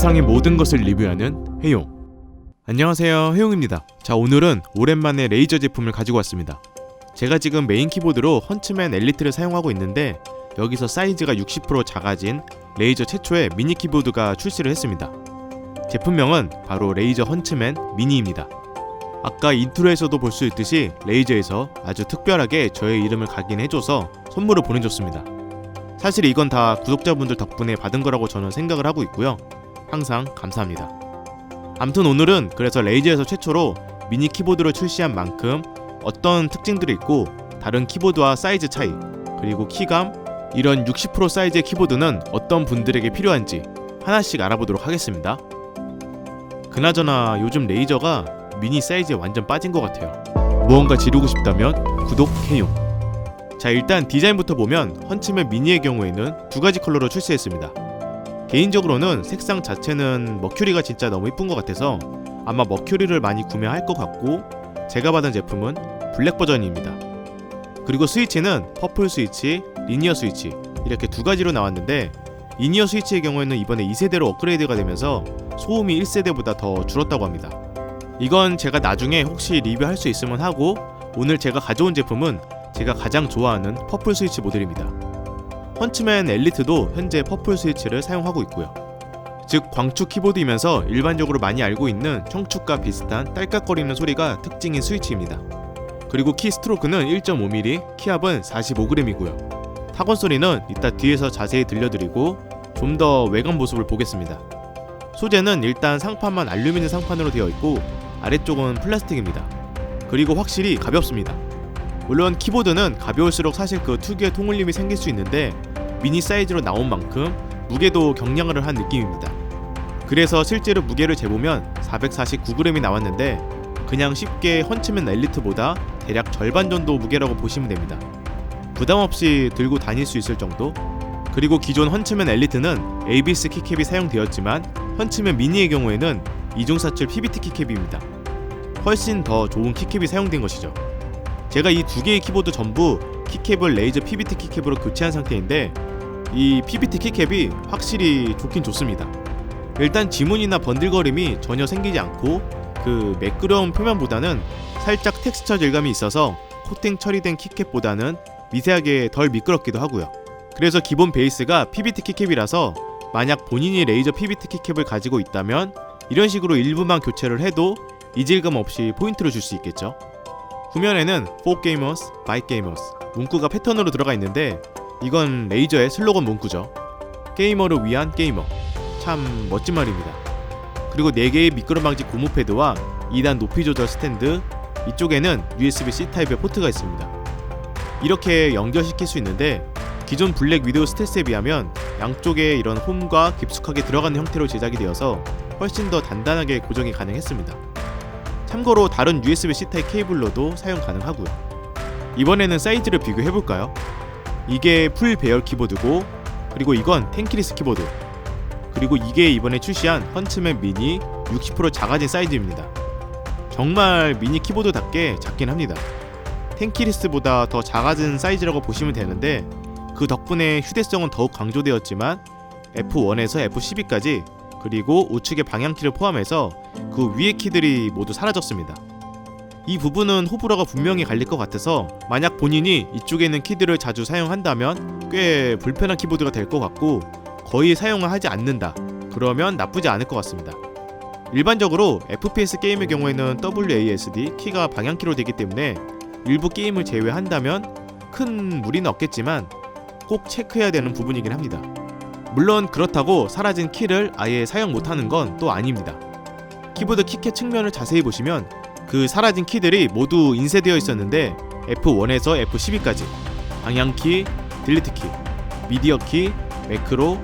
세상의 모든 것을 리뷰하는 해용. 안녕하세요, 해용입니다. 자, 오늘은 오랜만에 레이저 제품을 가지고 왔습니다. 제가 지금 메인 키보드로 헌츠맨 엘리트를 사용하고 있는데 여기서 사이즈가 60% 작아진 레이저 최초의 미니 키보드가 출시를 했습니다. 제품명은 바로 레이저 헌츠맨 미니입니다. 아까 인트로에서도 볼 수 있듯이 레이저에서 아주 특별하게 저의 이름을 각인해줘서 선물을 보내줬습니다. 사실 이건 다 구독자분들 덕분에 받은 거라고 저는 생각을 하고 있고요. 항상 감사합니다. 암튼 오늘은 그래서 레이저에서 최초로 미니 키보드를 출시한 만큼 어떤 특징들이 있고 다른 키보드와 사이즈 차이 그리고 키감 이런 60% 사이즈의 키보드는 어떤 분들에게 필요한지 하나씩 알아보도록 하겠습니다. 그나저나 요즘 레이저가 미니 사이즈에 완전 빠진 것 같아요. 무언가 지르고 싶다면 구독해용. 자 일단 디자인부터 보면 헌츠맨 미니의 경우에는 두 가지 컬러로 출시했습니다. 개인적으로는 색상 자체는 머큐리가 진짜 너무 이쁜 것 같아서 아마 머큐리를 많이 구매할 것 같고 제가 받은 제품은 블랙 버전입니다. 그리고 스위치는 퍼플 스위치, 리니어 스위치 이렇게 두 가지로 나왔는데 리니어 스위치의 경우에는 이번에 2세대로 업그레이드가 되면서 소음이 1세대보다 더 줄었다고 합니다. 이건 제가 나중에 혹시 리뷰할 수 있으면 하고 오늘 제가 가져온 제품은 제가 가장 좋아하는 퍼플 스위치 모델입니다. 헌츠맨 엘리트도 현재 퍼플 스위치를 사용하고 있고요. 즉 광축 키보드이면서 일반적으로 많이 알고 있는 청축과 비슷한 딸깍거리는 소리가 특징인 스위치입니다. 그리고 키 스트로크는 1.5mm, 키압은 45g이고요. 타건 소리는 이따 뒤에서 자세히 들려드리고 좀 더 외관 모습을 보겠습니다. 소재는 일단 상판만 알루미늄 상판으로 되어 있고 아래쪽은 플라스틱입니다. 그리고 확실히 가볍습니다. 물론 키보드는 가벼울수록 사실 그 특유의 통울림이 생길 수 있는데 미니 사이즈로 나온 만큼 무게도 경량을 한 느낌입니다. 그래서 실제로 무게를 재보면 449g이 나왔는데 그냥 쉽게 헌츠맨 엘리트보다 대략 절반 정도 무게라고 보시면 됩니다. 부담 없이 들고 다닐 수 있을 정도? 그리고 기존 헌츠맨 엘리트는 ABS 키캡이 사용되었지만 헌츠맨 미니의 경우에는 이중사출 PBT 키캡입니다. 훨씬 더 좋은 키캡이 사용된 것이죠. 제가 이 두 개의 키보드 전부 키캡을 레이저 PBT 키캡으로 교체한 상태인데 이 PBT 키캡이 확실히 좋긴 좋습니다. 일단 지문이나 번들거림이 전혀 생기지 않고 그 매끄러운 표면보다는 살짝 텍스처 질감이 있어서 코팅 처리된 키캡보다는 미세하게 덜 미끄럽기도 하고요. 그래서 기본 베이스가 PBT 키캡이라서 만약 본인이 레이저 PBT 키캡을 가지고 있다면 이런 식으로 일부만 교체를 해도 이질감 없이 포인트를 줄 수 있겠죠. 후면에는 For Gamers, By Gamers 문구가 패턴으로 들어가 있는데 이건 레이저의 슬로건 문구죠. 게이머를 위한 게이머. 참 멋진 말입니다. 그리고 4개의 미끄럼 방지 고무 패드와 2단 높이 조절 스탠드, 이쪽에는 USB-C 타입의 포트가 있습니다. 이렇게 연결시킬 수 있는데 기존 블랙 위도우 스텔스에 비하면 양쪽에 이런 홈과 깊숙하게 들어가는 형태로 제작이 되어서 훨씬 더 단단하게 고정이 가능했습니다. 참고로 다른 USB-C 타입 케이블로도 사용 가능하고요. 이번에는 사이즈를 비교해 볼까요? 이게 풀 배열 키보드고 그리고 이건 텐키리스 키보드 그리고 이게 이번에 출시한 헌츠맨 미니 60% 작아진 사이즈입니다. 정말 미니 키보드답게 작긴 합니다. 텐키리스보다 더 작아진 사이즈라고 보시면 되는데 그 덕분에 휴대성은 더욱 강조되었지만 F1에서 F12까지 그리고 우측의 방향키를 포함해서 그 위의 키들이 모두 사라졌습니다. 이 부분은 호불호가 분명히 갈릴 것 같아서 만약 본인이 이쪽에 있는 키들을 자주 사용한다면 꽤 불편한 키보드가 될 것 같고 거의 사용을 하지 않는다. 그러면 나쁘지 않을 것 같습니다. 일반적으로 FPS 게임의 경우에는 WASD 키가 방향키로 되기 때문에 일부 게임을 제외한다면 큰 무리는 없겠지만 꼭 체크해야 되는 부분이긴 합니다. 물론 그렇다고 사라진 키를 아예 사용 못하는 건 또 아닙니다. 키보드 키캡 측면을 자세히 보시면 그 사라진 키들이 모두 인쇄되어 있었는데 F1에서 F12까지 방향키, 딜리트키, 미디어키, 매크로,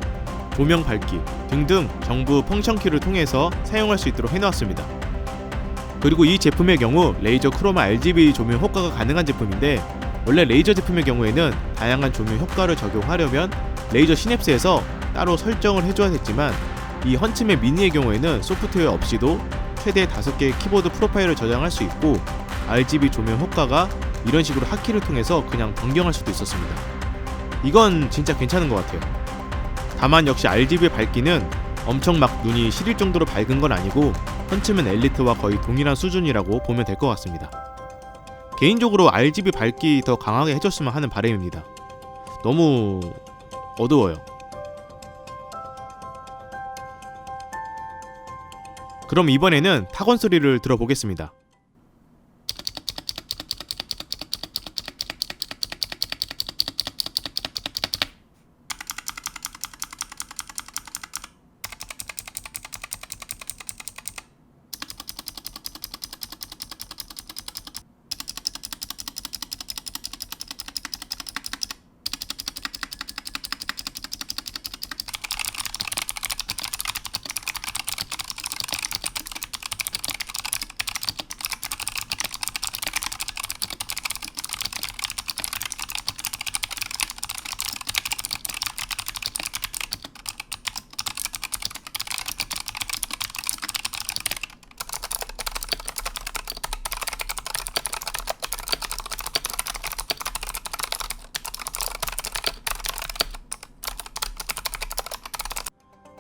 조명 밝기 등등 정부 펑션키를 통해서 사용할 수 있도록 해놓았습니다. 그리고 이 제품의 경우 레이저 크로마 RGB 조명 효과가 가능한 제품인데 원래 레이저 제품의 경우에는 다양한 조명 효과를 적용하려면 레이저 시냅스에서 따로 설정을 해줘야 했지만 이 헌츠맨 미니의 경우에는 소프트웨어 없이도 최대 5개의 키보드 프로파일을 저장할 수 있고 RGB 조명 효과가 이런 식으로 하키를 통해서 그냥 변경할 수도 있었습니다. 이건 진짜 괜찮은 것 같아요. 다만 역시 RGB 밝기는 엄청 막 눈이 시릴 정도로 밝은 건 아니고 펀치맨 엘리트와 거의 동일한 수준이라고 보면 될 것 같습니다. 개인적으로 RGB 밝기 더 강하게 해줬으면 하는 바람입니다. 너무 어두워요. 그럼 이번에는 타건 소리를 들어보겠습니다.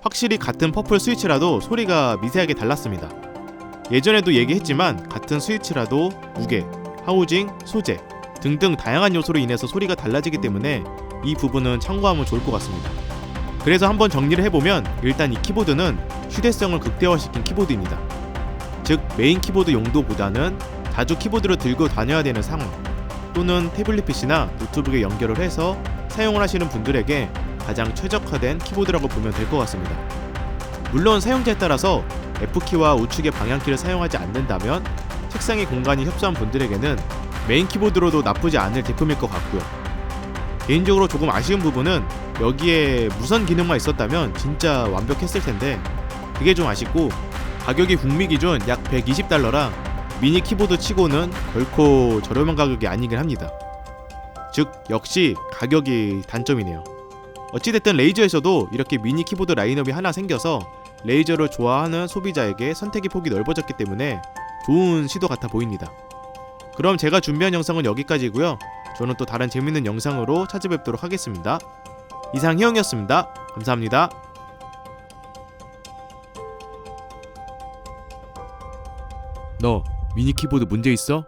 확실히 같은 퍼플 스위치라도 소리가 미세하게 달랐습니다. 예전에도 얘기했지만 같은 스위치라도 무게, 하우징, 소재 등등 다양한 요소로 인해서 소리가 달라지기 때문에 이 부분은 참고하면 좋을 것 같습니다. 그래서 한번 정리를 해보면 일단 이 키보드는 휴대성을 극대화시킨 키보드입니다. 즉 메인 키보드 용도보다는 자주 키보드를 들고 다녀야 되는 상황 또는 태블릿 PC나 노트북에 연결을 해서 사용을 하시는 분들에게 가장 최적화된 키보드라고 보면 될 것 같습니다. 물론 사용자에 따라서 F키와 우측의 방향키를 사용하지 않는다면 책상의 공간이 협소한 분들에게는 메인 키보드로도 나쁘지 않을 제품일 것 같고요. 개인적으로 조금 아쉬운 부분은 여기에 무선 기능만 있었다면 진짜 완벽했을 텐데 그게 좀 아쉽고 가격이 북미 기준 약 120달러라 미니 키보드 치고는 결코 저렴한 가격이 아니긴 합니다. 즉 역시 가격이 단점이네요. 어찌됐든 레이저에서도 이렇게 미니 키보드 라인업이 하나 생겨서 레이저를 좋아하는 소비자에게 선택의 폭이 넓어졌기 때문에 좋은 시도 같아 보입니다. 그럼 제가 준비한 영상은 여기까지고요. 저는 또 다른 재밌는 영상으로 찾아뵙도록 하겠습니다. 이상 희영이었습니다. 감사합니다. 너 미니 키보드 문제 있어?